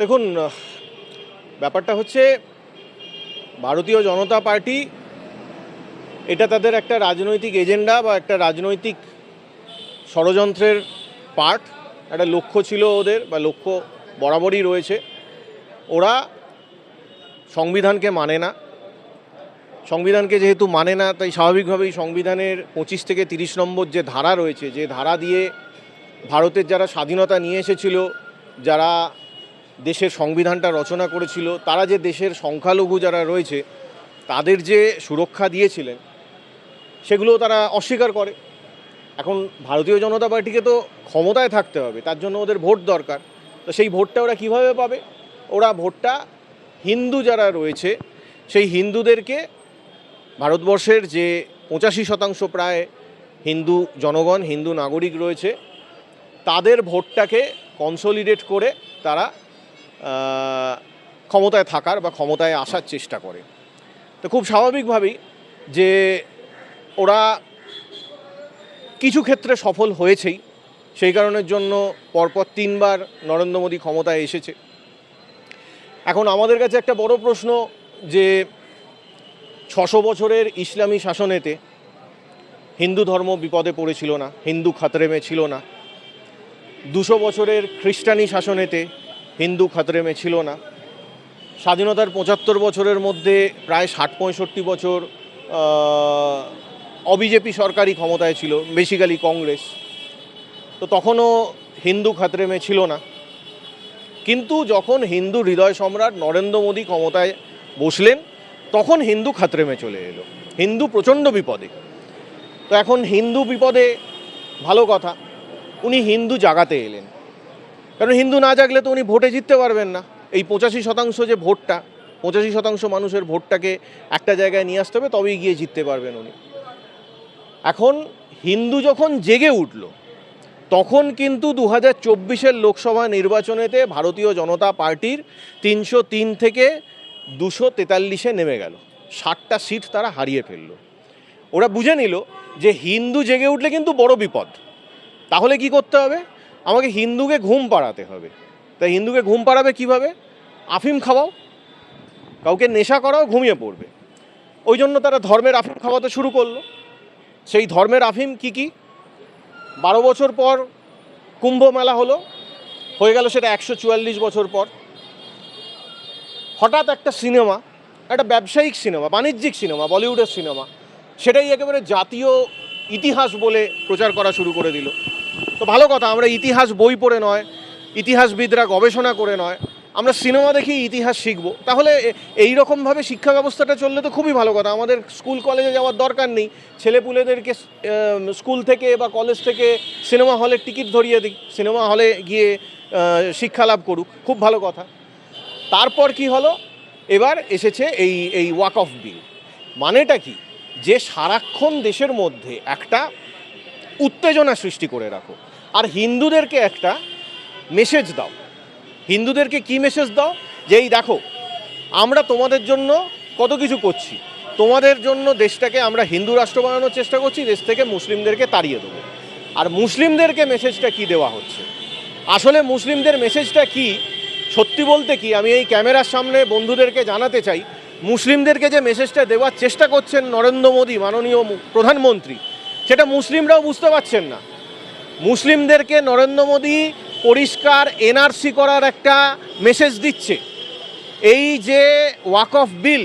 দেখুন, ব্যাপারটা হচ্ছে ভারতীয় জনতা পার্টি, এটা তাদের একটা রাজনৈতিক এজেন্ডা বা একটা রাজনৈতিক ষড়যন্ত্রের পার্ট। একটা লক্ষ্য ছিল ওদের বা লক্ষ্য বরাবরই রয়েছে। ওরা সংবিধানকে মানে না। সংবিধানকে যেহেতু মানে না, তাই স্বাভাবিকভাবেই সংবিধানের পঁচিশ থেকে তিরিশ নম্বর যে ধারা রয়েছে, যে ধারা দিয়ে ভারতের যারা স্বাধীনতা নিয়ে এসেছিল, যারা দেশের সংবিধানটা রচনা করেছিল, তারা যে দেশের সংখ্যালঘু যারা রয়েছে, তাদের যে সুরক্ষা দিয়েছিলেন সেগুলো তারা অস্বীকার করে। এখন ভারতীয় জনতা পার্টিকে তো ক্ষমতায় থাকতে হবে, তার জন্য ওদের ভোট দরকার। তো সেই ভোটটা ওরা কীভাবে পাবে? ওরা ভোটটা হিন্দু যারা রয়েছে, সেই হিন্দুদেরকে ভারতবর্ষের যে পঁচাশি শতাংশ প্রায় হিন্দু জনগণ, হিন্দু নাগরিক রয়েছে, তাদের ভোটটাকে কনসলিডেট করে তারা ক্ষমতায় থাকার বা ক্ষমতায় আসার চেষ্টা করে। তো খুব স্বাভাবিকভাবেই যে ওরা কিছু ক্ষেত্রে সফল হয়েছেই, সেই কারণের জন্য পরপর তিনবার নরেন্দ্র মোদী ক্ষমতায় এসেছে। এখন আমাদের কাছে একটা বড় প্রশ্ন যে ছশো বছরের ইসলামী শাসনেতে হিন্দু ধর্ম বিপদে পড়েছিল না, হিন্দু খাতরেমে ছিল না। দুশো বছরের খ্রিস্টানি শাসনেতে হিন্দু খাতরেমে ছিল না। স্বাধীনতার পঁচাত্তর বছরের মধ্যে প্রায় ষাট পঁয়ষট্টি বছর অবিজেপি সরকারি ক্ষমতায় ছিল বেসিক্যালি কংগ্রেস। তো তখনও হিন্দু খাতরেমে ছিল না। কিন্তু যখন হিন্দু হৃদয় সম্রাট নরেন্দ্র মোদী ক্ষমতায় বসলেন, তখন হিন্দু খাতরে মে চলে এলো। হিন্দু প্রচণ্ড বিপদে। তো এখন হিন্দু বিপদে ভালো কথা, উনি হিন্দু জাগাতে এলেন। কারণ হিন্দু না জাগলে তো উনি ভোটে জিততে পারবেন না। এই পঁচাশি শতাংশ যে ভোটটা, পঁচাশি শতাংশ মানুষের ভোটটাকে একটা জায়গায় নিয়ে আসতে হবে, তবেই গিয়ে জিততে পারবেন উনি। এখন হিন্দু যখন জেগে উঠল, তখন কিন্তু দু হাজার চব্বিশের লোকসভা নির্বাচনেতে ভারতীয় জনতা পার্টির তিনশো তিন থেকে দুশো তেতাল্লিশে নেমে গেল। ষাটটা সিট তারা হারিয়ে ফেলল। ওরা বুঝে নিল যে হিন্দু জেগে উঠলে কিন্তু বড় বিপদ। তাহলে কি করতে হবে? আমাকে হিন্দুকে ঘুম পাড়াতে হবে। তাই হিন্দুকে ঘুম পাড়াবে কীভাবে? আফিম খাওয়াও। কাউকে নেশা করাও ঘুমিয়ে পড়বে। ওই জন্য তারা ধর্মের আফিম খাওয়াতে শুরু করল। সেই ধর্মের আফিম কি কি? বারো বছর পর কুম্ভ মেলা হলো। হয়ে গেল সেটা একশো চুয়াল্লিশ বছর পর। হঠাৎ একটা সিনেমা, একটা ব্যবসায়িক সিনেমা, বাণিজ্যিক সিনেমা, বলিউডের সিনেমা, সেটাই একেবারে জাতীয় ইতিহাস বলে প্রচার করা শুরু করে দিল। তো ভালো কথা, আমরা ইতিহাস বই পড়ে নয়, ইতিহাসবিদরা গবেষণা করে নয়, আমরা সিনেমা দেখি ইতিহাস শিখব। তাহলে এই রকমভাবে শিক্ষা ব্যবস্থাটা চললে তো খুবই ভালো কথা, আমাদের স্কুল কলেজে যাওয়ার দরকার নেই, ছেলেপুলেদেরকে স্কুল থেকে বা কলেজ থেকে সিনেমা হলে টিকিট ধরিয়ে দিই, সিনেমা হলে গিয়ে শিক্ষা লাভ করুক, খুব ভালো কথা। তারপর কি হলো? এবার এসেছে এই এই ওয়াক অফ বিল মানেটা কি? যে সারাক্ষণ দেশের মধ্যে একটা উত্তেজনা সৃষ্টি করে রাখো। আর হিন্দুদেরকে একটা মেসেজ দাও। হিন্দুদেরকে কি মেসেজ দাও? যে এই দেখো, আমরা তোমাদের জন্য কত কিছু করছি। তোমাদের জন্য দেশটাকে আমরা হিন্দু রাষ্ট্র বানানোর চেষ্টা করছি, দেশ থেকে মুসলিমদেরকে তাড়িয়ে দেবো। আর মুসলিমদেরকে মেসেজটা কি দেওয়া হচ্ছে? আসলে মুসলিমদের মেসেজটা কি? সত্যি বলতে কি? আমি এই ক্যামেরার সামনে বন্ধুদেরকে জানাতে চাই, মুসলিমদেরকে যে মেসেজটা দেওয়ার চেষ্টা করছেন নরেন্দ্র মোদী, মাননীয় প্রধানমন্ত্রী, সেটা মুসলিমরাও বুঝতে পারছেন না। মুসলিমদেরকে নরেন্দ্র মোদী পরিষ্কার এনআরসি করার একটা মেসেজ দিচ্ছে। এই যে walk of bill,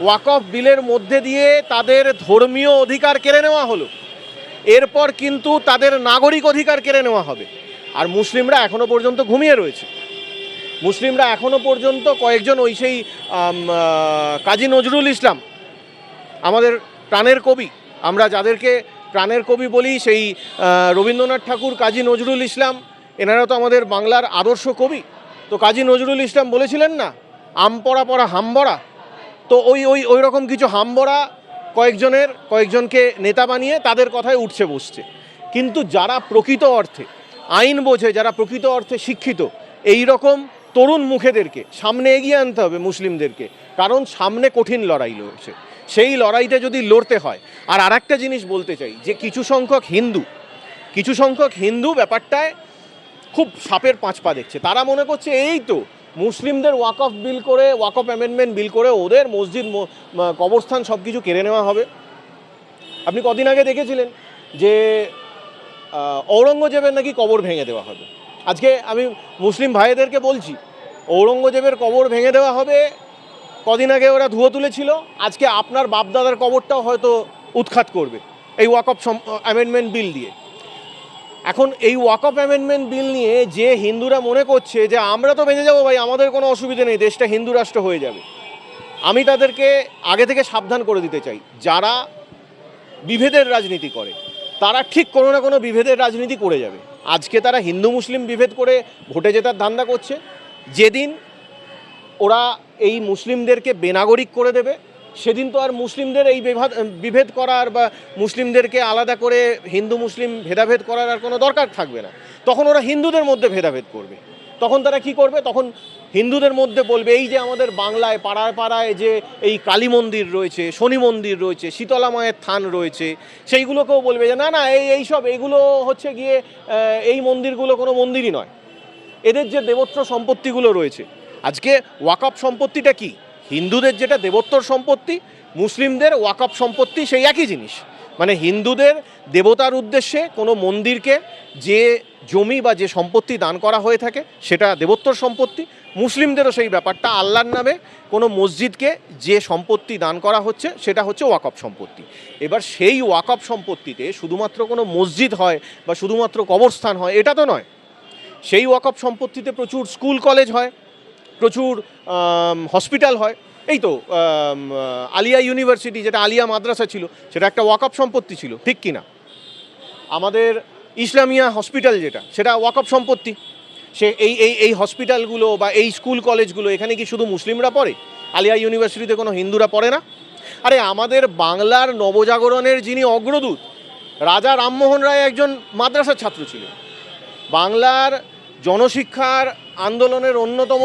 walk of বিলের মধ্যে দিয়ে তাদের ধর্মীয় অধিকার কেড়ে নেওয়া হলো। এরপর কিন্তু তাদের নাগরিক অধিকার কেড়ে নেওয়া হবে। আর মুসলিমরা এখনও পর্যন্ত ঘুমিয়ে রয়েছে। মুসলিমরা এখনও পর্যন্ত কয়েকজন ওই সেই কাজী নজরুল ইসলাম, আমাদের প্রাণের কবি, আমরা যাদেরকে প্রাণের কবি বলি সেই রবীন্দ্রনাথ ঠাকুর, কাজী নজরুল ইসলাম। এনারা তো আমাদের বাংলার আদর্শ কবি। তো কাজী নজরুল ইসলাম বলেছিলেন না, আম পড়া পড়া হামবড়া তো ওই ওই ওই রকম কিছু হামবড়া কয়েকজনের, কয়েকজনকে নেতা বানিয়ে তাদের কথায় উঠছে বসছে। কিন্তু যারা প্রকৃত অর্থে, আইন বোঝে, যারা প্রকৃত অর্থে শিক্ষিত, এই রকম তরুণ মুখেদেরকে, সামনে এগিয়ে আনতে হবে মুসলিমদেরকে। কারণ সামনে কঠিন লড়াই লড়ছে। সেই লড়াইটা যদি লড়তে হয়, আর আরেকটা জিনিস বলতে চাই, যে কিছু সংখ্যক হিন্দু, কিছু সংখ্যক হিন্দু ব্যাপারটায় খুব সাপের পাঁচ পা দেখছে। তারা মনে করছে, এই তো, মুসলিমদের ওয়াক অফ বিল করে, ওয়াক অফ অ্যামেন্ডমেন্ট বিল করে ওদের মসজিদ কবরস্থান সব কিছু কেড়ে নেওয়া হবে। আপনি কদিন আগে দেখেছিলেন যে ঔরঙ্গজেবের নাকি কবর ভেঙে দেওয়া হবে। আজকে আমি মুসলিম ভাইদেরকে বলছি, ঔরঙ্গজেবের কবর ভেঙে দেওয়া হবে কদিন আগে ওরা ধুয়ো তুলেছিল, আজকে আপনার বাপদাদার কবরটাও হয়তো উৎখাত করবে, এই ওয়াক অফ অ্যামেন্ডমেন্ট বিল দিয়ে। এখন এই ওয়াক অফ অ্যামেন্ডমেন্ট বিল নিয়ে যে হিন্দুরা মনে করছে যে, আমরা তো বেঁচে যাব ভাই, আমাদের কোনো অসুবিধে নেই, দেশটা হিন্দু রাষ্ট্র হয়ে যাবে। আমি তাদেরকে আগে থেকে সাবধান করে দিতে চাই, যারা বিভেদের রাজনীতি করে, তারা ঠিক কোনো না কোনো বিভেদের রাজনীতি করে যাবে। আজকে তারা হিন্দু, মুসলিম বিভেদ করে ভোটে জেতার ধান্দা করছে। যেদিন ওরা এই মুসলিমদেরকে বেনাগরিক করে দেবে। সেদিন তো আর মুসলিমদের এই বিভাদ, বিভেদ করার বা মুসলিমদেরকে আলাদা করে হিন্দু, মুসলিম ভেদাভেদ করার আর কোনো দরকার থাকবে না। তখন ওরা হিন্দুদের মধ্যে ভেদাভেদ করবে। তখন তারা কি করবে? তখন হিন্দুদের মধ্যে বলবে, এই যে আমাদের বাংলায় পাড়ায় পাড়ায় যে এই কালী মন্দির রয়েছে, শনি মন্দির রয়েছে, শীতলা মায়ের থান রয়েছে, সেইগুলোকেও বলবে যে, না না, এই এইসব এগুলো হচ্ছে গিয়ে এই মন্দিরগুলো কোনো মন্দিরই নয়। এদের যে দেবত্র সম্পত্তিগুলো রয়েছে আজকে ওয়াকআপ সম্পত্তিটা কি? হিন্দুদের যেটা দেবোত্তর সম্পত্তি, মুসলিমদের ওয়াকআপ সম্পত্তি সেই একই জিনিস। মানে হিন্দুদের দেবতার উদ্দেশ্যে কোনো মন্দিরকে যে জমি বা যে সম্পত্তি দান করা হয়ে থাকে সেটা দেবোত্তর সম্পত্তি, মুসলিমদেরও সেই ব্যাপারটা। আল্লাহর নামে কোনো মসজিদকে যে সম্পত্তি দান করা হচ্ছে সেটা হচ্ছে ওয়াকআপ সম্পত্তি। এবার সেই ওয়াকআপ সম্পত্তিতে শুধুমাত্র কোনো মসজিদ হয় বা শুধুমাত্র কবরস্থান হয়, এটা তো নয়। সেই ওয়াকআপ সম্পত্তিতে প্রচুর স্কুল কলেজ হয় প্রচুর হসপিটাল হয়। এই তো আলিয়া ইউনিভার্সিটি যেটা আলিয়া মাদ্রাসা ছিল, সেটা একটা ওয়াকআপ সম্পত্তি ছিল, ঠিক কি না আমাদের ইসলামিয়া হসপিটাল যেটা, সেটা ওয়াকআপ সম্পত্তি। সে এই এই এই হসপিটালগুলো বা এই স্কুল কলেজগুলো এখানে কি শুধু মুসলিমরা পড়ে? আলিয়া ইউনিভার্সিটিতে কোনো হিন্দুরা পড়ে না? আরে, আমাদের বাংলার নবজাগরণের যিনি অগ্রদূত, রাজা রামমোহন রায় একজন মাদ্রাসার ছাত্র ছিলেন। বাংলার জনশিক্ষার আন্দোলনের অন্যতম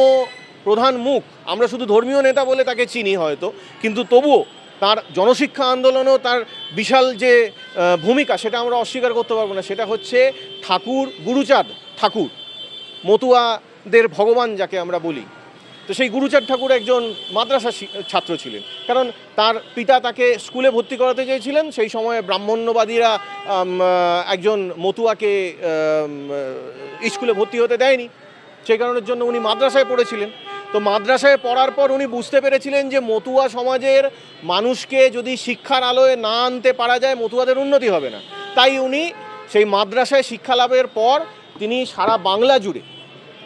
প্রধান মুখ। আমরা শুধু ধর্মীয় নেতা বলে তাকে চিনি হয়তো, কিন্তু তবুও তার জনশিক্ষা আন্দোলনেও তার বিশাল যে ভূমিকা সেটা আমরা অস্বীকার করতে পারব না। সেটা হচ্ছে ঠাকুর গুরুচাঁদ ঠাকুর, মতুয়াদের ভগবান যাকে আমরা বলি। তো সেই গুরুচাঁদ ঠাকুর একজন মাদ্রাসা ছাত্র ছিলেন। কারণ তার পিতা তাকে স্কুলে ভর্তি করাতে চেয়েছিলেন। সেই সময়ে ব্রাহ্মণ্যবাদীরা একজন মতুয়াকে স্কুলে ভর্তি হতে দেয়নি। সেই কারণের জন্য উনি মাদ্রাসায় পড়েছিলেন। তো মাদ্রাসায় পড়ার পর উনি বুঝতে পেরেছিলেন যে মতুয়া সমাজের মানুষকে যদি শিক্ষার আলোয় না আনতে পারা যায়, মতুয়াদের উন্নতি হবে না। তাই উনি সেই মাদ্রাসায় শিক্ষা লাভের পর তিনি সারা বাংলা জুড়ে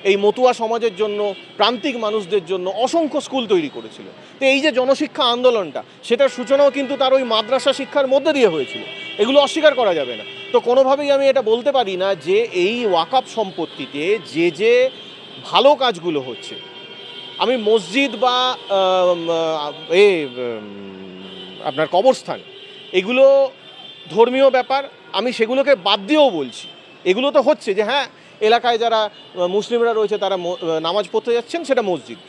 এই মতুয়া সমাজের জন্য, প্রান্তিক মানুষদের জন্য অসংখ্য স্কুল তৈরি করেছিল। তো এই যে জনশিক্ষা আন্দোলনটা, সেটার সূচনাও কিন্তু তার ওই মাদ্রাসা শিক্ষার মধ্যে দিয়ে হয়েছিল। এগুলো অস্বীকার করা যাবে না। তো কোনোভাবেই আমি এটা বলতে পারি না যে এই ওয়াকআপ সম্পত্তিতে যে যে ভালো কাজগুলো হচ্ছে আমি মসজিদ বা এ আপনার কবরস্থান, এগুলো ধর্মীয় ব্যাপার, আমি সেগুলোকে বাদ দিয়েও বলছি। এগুলো তো হচ্ছে যে হ্যাঁ এলাকায় যারা মুসলিমরা রয়েছে, তারা নামাজ পড়তে যাচ্ছেন, সেটা মসজিদ।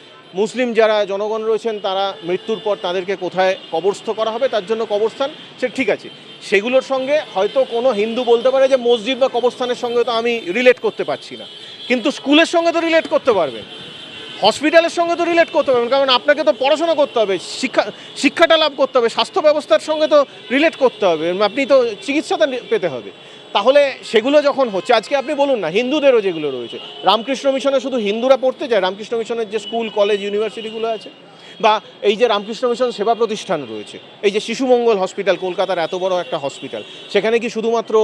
মুসলিম যারা জনগণ রয়েছেন, তারা মৃত্যুর পর তাদেরকে কোথায় কবরস্থ করা হবে, তার জন্য কবরস্থান, সে ঠিক আছে। সেগুলোর সঙ্গে হয়তো কোনো হিন্দু বলতে পারে যে, মসজিদ বা কবরস্থানের সঙ্গে তো আমি রিলেট করতে পারছি না। কিন্তু স্কুলের সঙ্গে তো রিলেট করতে পারবেন। হসপিটালের সঙ্গে তো রিলেট করতে হবে, কারণ আপনাকে তো পড়াশোনা করতে হবে, শিক্ষা, শিক্ষাটা লাভ করতে হবে, স্বাস্থ্য ব্যবস্থার সঙ্গে তো রিলেট করতে হবে আপনি তো চিকিৎসাটা পেতে হবে। তাহলে সেগুলো যখন হচ্ছে, আজকে আপনি বলুন না, হিন্দুদেরও যেগুলো রয়েছে, রামকৃষ্ণ মিশনে শুধু হিন্দুরা পড়তে যায়, রামকৃষ্ণ মিশনের যে স্কুল, কলেজ, ইউনিভার্সিটিগুলো আছে, বা এই যে রামকৃষ্ণ মিশন সেবা প্রতিষ্ঠান রয়েছে, এই যে শিশুমঙ্গল হসপিটাল, কলকাতার এত বড় একটা হসপিটাল, সেখানে কি শুধুমাত্র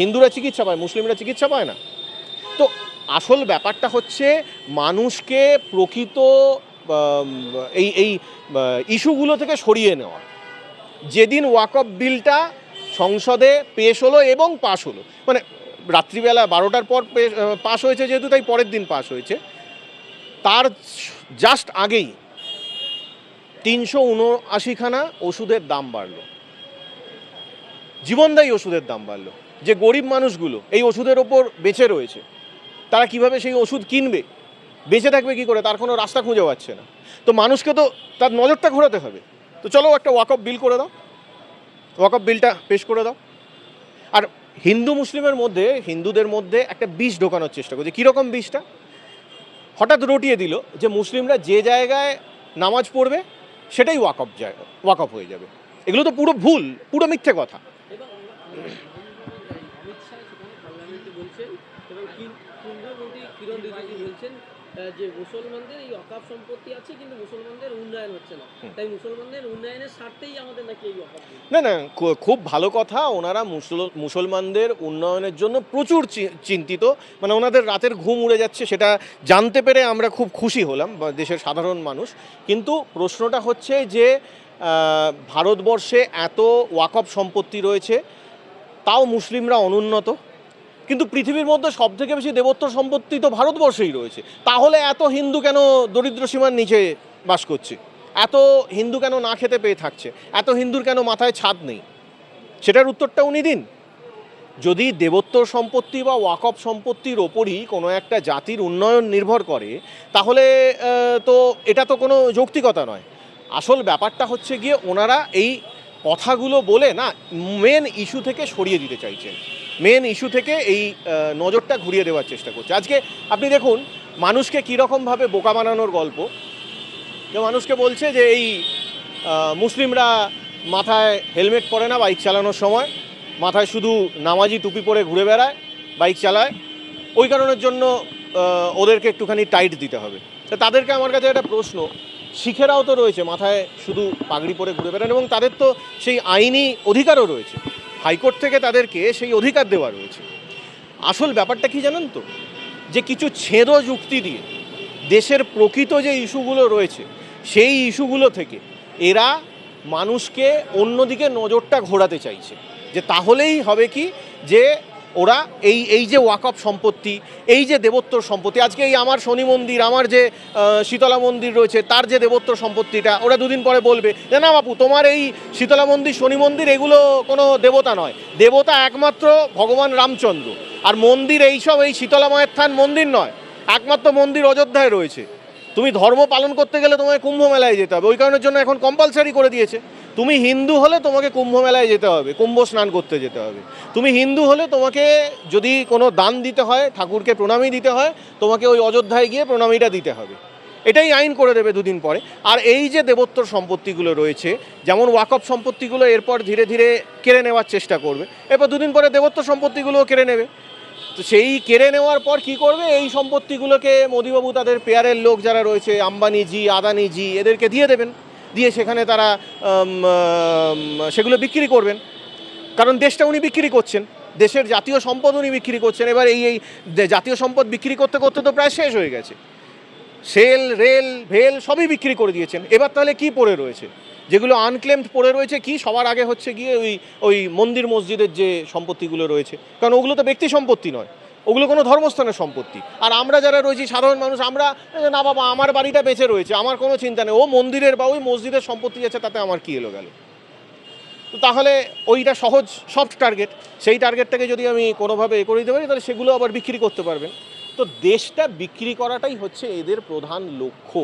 হিন্দুরা চিকিৎসা পায়, মুসলিমরা চিকিৎসা পায় না? তো আসল ব্যাপারটা হচ্ছে মানুষকে প্রকৃত এই এই ইস্যুগুলো থেকে সরিয়ে নেওয়া। যেদিন ওয়াকআপ বিলটা সংসদে পেশ হলো এবং পাশ হলো মানে রাত্রিবেলা বারোটার পর পাশ হয়েছে যেহেতু তাই পরের দিন পাশ হয়েছে, তার জাস্ট আগেই তিনশো উনআশিখানা ওষুধের দাম বাড়লো। জীবনদায়ী ওষুধের দাম বাড়লো। যে গরিব মানুষগুলো এই ওষুধের ওপর বেঁচে রয়েছে তারা কীভাবে সেই ওষুধ কিনবে? বেঁচে থাকবে কি করে? তার কোনো রাস্তা খুঁজে পাচ্ছে না। তো মানুষকে তো তার নজরটা ঘোরাতে হবে। তো চলো একটা ওয়াকআপ বিল করে দাও। ওয়াকআপ বিলটা পেশ করে দাও। আর হিন্দু মুসলিমের মধ্যে, হিন্দুদের মধ্যে একটা বিষ ঢোকানোর চেষ্টা করছে কীরকম বিষটা? হঠাৎ রটিয়ে দিল যে মুসলিমরা যে জায়গায় নামাজ পড়বে, সেটাই ওয়াকফ জায়গা ওয়াকফ হয়ে যাবে। এগুলো তো পুরো ভুল, পুরো মিথ্যে কথা এবং অমিত শাহ সেখানে পার্লামেন্টে বলছেন এবং কি- কিরণ রিজিজু বলছেন যে মুসলমানদের এই অকাপ সম্পত্তি আছে কিন্তু মুসলমানদের উন্নয়ন হচ্ছে না। তাই মুসলমানদের উন্নয়নের স্বার্থেই আমাদের নাকি এই অকাপ না না খুব ভালো কথা ওনারা মুসলমানদের উন্নয়নের জন্য প্রচুর চিন্তিত মানে ওনাদের রাতের ঘুম উড়ে যাচ্ছে সেটা জানতে পেরে আমরা খুব খুশি হলাম দেশের সাধারণ মানুষ। কিন্তু প্রশ্নটা হচ্ছে যে ভারতবর্ষে এত ওয়াকফ সম্পত্তি রয়েছে তাও মুসলিমরা অনুন্নত? কিন্তু পৃথিবীর মধ্যে সব থেকে বেশি দেবত্ব সম্পত্তি তো ভারতবর্ষেই রয়েছে। তাহলে এত হিন্দু কেন দরিদ্র সীমার নিচে বাস করছে? এত হিন্দু কেন না খেতে পেয়ে থাকছে? এত হিন্দুর কেন মাথায় ছাদ নেই? সেটার উত্তরটা উনি দিন। যদি দেবোত্তর সম্পত্তি বা ওয়াকফ সম্পত্তির ওপরই কোনো একটা জাতির উন্নয়ন নির্ভর করে, তাহলে তো এটা তো কোনো যৌক্তিকতা নয়। আসল ব্যাপারটা হচ্ছে গিয়ে ওনারা এই কথাগুলো বলে না মেন ইস্যু থেকে সরিয়ে দিতে চাইছেন। মেন ইস্যু থেকে এই নজরটা ঘুরিয়ে দেওয়ার চেষ্টা করছে। আজকে আপনি দেখুন, মানুষকে কীরকমভাবে বোকা বানানোর গল্প। যে মানুষকে বলছে যে এই মুসলিমরা মাথায় হেলমেট পরে না বাইক চালানোর সময়। মাথায় শুধু নামাজি টুপি পরে ঘুরে বেড়ায়, বাইক চালায়। ওই কারণের জন্য ওদেরকে একটুখানি টাইট দিতে হবে। তা তাদেরকে আমার কাছে একটা প্রশ্ন, শিখেরাও তো রয়েছে মাথায় শুধু পাগড়ি পরে ঘুরে বেড়ান এবং তাদের তো সেই আইনি অধিকারও রয়েছে। হাইকোর্ট থেকে তাদেরকে সেই অধিকার দেওয়া রয়েছে। আসল ব্যাপারটা কি জানেন তো? যে কিছু ছেদ যুক্তি দিয়ে দেশের প্রকৃত যে ইস্যুগুলো রয়েছে, সেই ইস্যুগুলো থেকে এরা মানুষকে অন্যদিকে নজরটা ঘোরাতে চাইছে। যে তাহলেই হবে কি? যে ওরা এই এই যে ওয়াকফ সম্পত্তি, এই যে দেবোত্তর সম্পত্তি, আজকে এই আমার শনি মন্দির, আমার যে শীতলা মন্দির রয়েছে, তার যে দেবোত্তর সম্পত্তিটা, ওরা দুদিন পরে বলবে যে, না বাপু, তোমার এই শীতলা মন্দির, শনি মন্দির, এগুলো কোনো দেবতা নয়। দেবতা একমাত্র ভগবান রামচন্দ্র। আর মন্দির এইসব, এই শীতলা মায়ের থান মন্দির নয়, একমাত্র মন্দির অযোধ্যায় রয়েছে। তুমি ধর্ম পালন করতে গেলে তোমায় কুম্ভ মেলায় যেতে হবে। ওই কারণের জন্য এখন কম্পালসারি করে দিয়েছে। তুমি হিন্দু হলে তোমাকে কুম্ভ মেলায় যেতে হবে, কুম্ভ স্নান করতে যেতে হবে। তুমি হিন্দু হলে তোমাকে যদি কোনো দান দিতে হয়, ঠাকুরকে প্রণামী দিতে হয়, তোমাকে ওই অযোধ্যায় গিয়ে প্রণামীটা দিতে হবে। এটাই আইন করে দেবে দুদিন পরে। আর এই যে দেবোত্তর সম্পত্তিগুলো রয়েছে, যেমন ওয়াকফ সম্পত্তিগুলো এরপর ধীরে ধীরে কেড়ে নেওয়ার চেষ্টা করবে। এরপর দুদিন পরে দেবোত্তর সম্পত্তিগুলোও কেড়ে নেবে। তো সেই কেড়ে নেওয়ার পর কি করবে? এই সম্পত্তিগুলোকে মোদিবাবু তাদের পেয়ারের লোক যারা রয়েছে, আম্বানিজি, আদানিজি, এদেরকে দিয়ে দেবেন। দিয়ে সেখানে তারা সেগুলো বিক্রি করবেন। কারণ দেশটা উনি বিক্রি করছেন। দেশের জাতীয় সম্পদ উনি বিক্রি করছেন। এবার এই এই জাতীয় সম্পদ বিক্রি করতে করতে তো প্রায় শেষ হয়ে গেছে। সেল, রেল, ভেল সবই বিক্রি করে দিয়েছেন। এবার তাহলে কি পড়ে রয়েছে? যেগুলো আনক্লেমড পড়ে রয়েছে, কি সবার আগে হচ্ছে গিয়ে ওই ওই মন্দির মসজিদের যে সম্পত্তিগুলো রয়েছে? কারণ ওগুলো তো ব্যক্তি সম্পত্তি নয়। ওগুলো কোনো ধর্মস্থানের সম্পত্তি। আর আমরা যারা রয়েছি, সাধারণ মানুষ, আমরা, না বাবা, আমার বাড়িটা বেঁচে রয়েছে, আমার কোনো চিন্তা নেই। ও মন্দিরের বা ওই মসজিদের সম্পত্তি আছে, তাতে আমার কী এলো গেল? তো তাহলে ওইটা সহজ, সফট টার্গেট সেই টার্গেটটাকে যদি আমি কোনোভাবে এ করে দিতে পারি, তাহলে সেগুলো আবার বিক্রি করতে পারবেন। তো দেশটা বিক্রি করাটাই হচ্ছে এদের প্রধান লক্ষ্য।